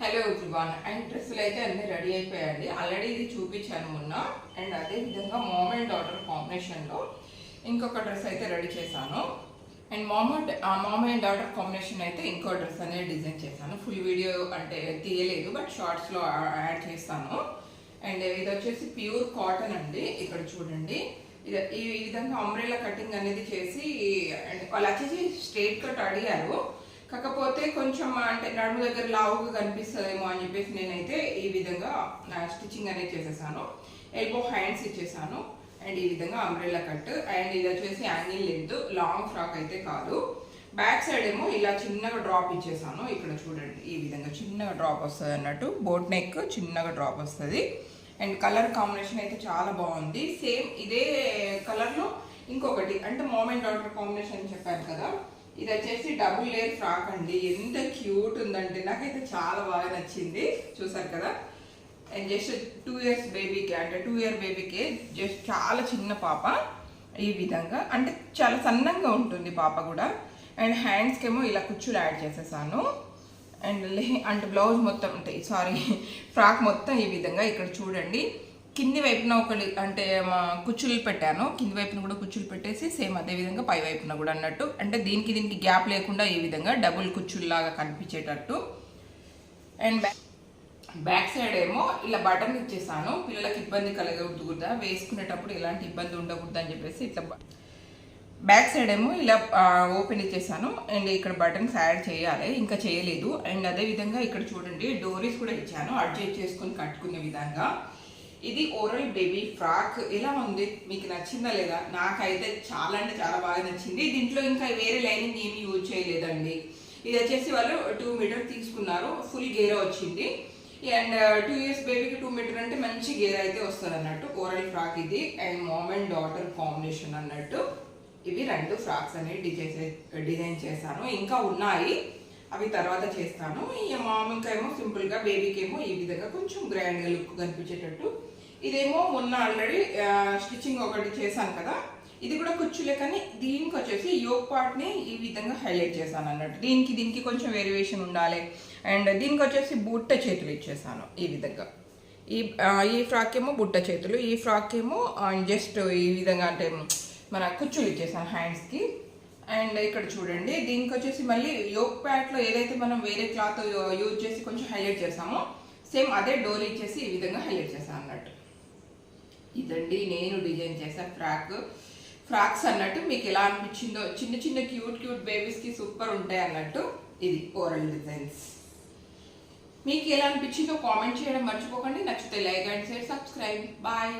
Hello everyone and డ్రెస్సులు అయితే అన్ని రెడీ అయిపోయాయండి ఆల్రెడీ ఇది చూపించాను మొన్న. అండ్ అదే విధంగా మామ్ అండ్ డాటర్ కాంబినేషన్లో ఇంకొక డ్రెస్ అయితే రెడీ చేశాను. అండ్ మామ మామ అండ్ డాటర్ కాంబినేషన్ అయితే ఇంకో డ్రెస్ అనేది డిజైన్ చేశాను. ఫుల్ వీడియో అంటే తీయలేదు బట్ షార్ట్స్లో యాడ్ చేస్తాను. అండ్ ఇది వచ్చేసి ప్యూర్ కాటన్ అండి. ఇక్కడ చూడండి. ఇది ఈ విధంగా అంబ్రెల్లా కటింగ్ అనేది చేసి అండ్ వాళ్ళు వచ్చేసి స్ట్రైట్ కట్ అడిగారు. కాకపోతే కొంచెం అంటే నడుము దగ్గర లావుగా కనిపిస్తుందేమో అని చెప్పేసి నేనైతే ఈ విధంగా నా స్టిచ్చింగ్ అనేది చేసేసాను. ఎల్బో హ్యాండ్స్ ఇచ్చేసాను. అండ్ ఈ విధంగా అంబ్రెల్లా కట్ అండ్ ఇది వచ్చేసి యాంగిల్ లెంత్ లాంగ్ ఫ్రాక్ అయితే కాదు. బ్యాక్ సైడ్ ఏమో ఇలా చిన్నగా డ్రాప్ ఇచ్చేసాను. ఇక్కడ చూడండి ఈ విధంగా చిన్నగా డ్రాప్ వస్తుంది అన్నట్టు. బోట్ నెక్ చిన్నగా డ్రాప్ వస్తుంది. అండ్ కలర్ కాంబినేషన్ అయితే చాలా బాగుంది. సేమ్ ఇదే కలర్లో ఇంకొకటి. అంటే మోమెంట్ అండ్ డాటర్ కాంబినేషన్ చెప్పాను కదా. ఇది వచ్చేసి డబుల్ లేయర్ ఫ్రాక్ అండి. ఎంత క్యూట్ ఉందంటే నాకైతే చాలా బాగా నచ్చింది. చూసారు కదా? అండ్ జస్ట్ టూ ఇయర్స్ బేబీకి అంటే టూ ఇయర్ బేబీకి జస్ట్ చాలా చిన్న పాప ఈ విధంగా. అంటే చాలా సన్నంగా ఉంటుంది పాప కూడా. అండ్ హ్యాండ్స్కి ఏమో ఇలా కుచ్చులు యాడ్ చేసేసాను. అండ్ అంటే బ్లౌజ్ మొత్తం అంటే సారీ ఫ్రాక్ మొత్తం ఈ విధంగా ఇక్కడ చూడండి. కింది వైపున ఒక అంటే మా కుచ్చులు పెట్టాను. కింది వైపున కూడా కుచ్చులు పెట్టేసి సేమ్ అదే విధంగా పై వైపున కూడా అన్నట్టు. అంటే దీనికి దీనికి గ్యాప్ లేకుండా ఈ విధంగా డబుల్ కుచ్చుల్లాగా కనిపించేటట్టు. అండ్ బ్యాక్ సైడ్ ఏమో ఇలా బటన్ ఇచ్చేసాను. పిల్లలకి ఇబ్బంది కలగకూడదు కూడా వేసుకునేటప్పుడు ఎలాంటి ఇబ్బంది ఉండకూడదు అని చెప్పేసి ఇట్లా బ్యాక్ సైడ్ ఏమో ఇలా ఓపెన్ ఇచ్చేసాను. అండ్ ఇక్కడ బటన్స్ యాడ్ చేయాలి. ఇంకా చేయలేదు. అండ్ అదే విధంగా ఇక్కడ చూడండి డోరీస్ కూడా ఇచ్చాను. అడ్జస్ట్ చేసుకొని కట్టుకునే విధంగా. ఇది ఓరల్ బేబీ ఫ్రాక్. ఎలా ఉంది? మీకు నచ్చిందా లేదా? నాకైతే చాలా అంటే చాలా బాగా నచ్చింది. దీంట్లో ఇంకా వేరే లైనింగ్ ఏమీ యూజ్ చేయలేదండి. ఇది వచ్చేసి వాళ్ళు టూ మీటర్ తీసుకున్నారు. ఫుల్ గేర్ వచ్చింది. అండ్ టూ ఇయర్స్ బేబీకి టూ మీటర్ అంటే మంచి గేర్ అయితే వస్తుంది అన్నట్టు. ఓరల్ ఫ్రాక్ ఇది. And mom and daughter combination అన్నట్టు. ఇవి రెండు ఫ్రాక్స్ అనేవి డిజైన్ డిజైన్ చేశాను. ఇంకా ఉన్నాయి. అవి తర్వాత చేస్తాను. ఈ మామ్ ఇంకా ఏమో సింపుల్గా బేబీకి ఏమో ఈ విధంగా కొంచెం గ్రాండ్గా లుక్ కనిపించేటట్టు ఇదేమో మొన్న ఆల్రెడీ స్టిచ్చింగ్ ఒకటి చేశాను కదా. ఇది కూడా కుచ్చులే కానీ దీనికి వచ్చేసి యోగ్ పార్ట్ని ఈ విధంగా హైలైట్ చేశాను అన్నట్టు. దీనికి దీనికి కొంచెం వేరియేషన్ ఉండాలి. అండ్ దీనికి వచ్చేసి బుట్ట చేతులు ఇచ్చేసాను ఈ విధంగా. ఈ ఈ ఫ్రాక్ ఏమో బుట్ట చేతులు ఈ ఫ్రాక్ ఏమో జస్ట్ ఈ విధంగా అంటే మన కుచ్చులు ఇచ్చేసాను హ్యాండ్స్కి అండ్ ఇక్కడ చూడండి దీనికి వచ్చేసి మళ్ళీ యోగ్ ప్యాట్లో ఏదైతే మనం వేరే క్లాత్ యూజ్ చేసి కొంచెం హైలైట్ చేసామో సేమ్ అదే డోర్ ఇచ్చేసి ఈ విధంగా హైలైట్ చేశాను అన్నట్టు. ఇదండి నేను డిజైన్ చేసా ఫ్రాక్. ఫ్రాక్స్ అన్నట్టు మీకు ఎలా అనిపించిందో చిన్న చిన్న క్యూట్ క్యూట్ బేబీస్కి సూపర్ ఉంటాయి అన్నట్టు ఇది ఓరల్ డిజైన్స్ మీకు ఎలా అనిపించిందో కామెంట్ చేయడం మర్చిపోకండి. నచ్చితే like and share subscribe. Bye.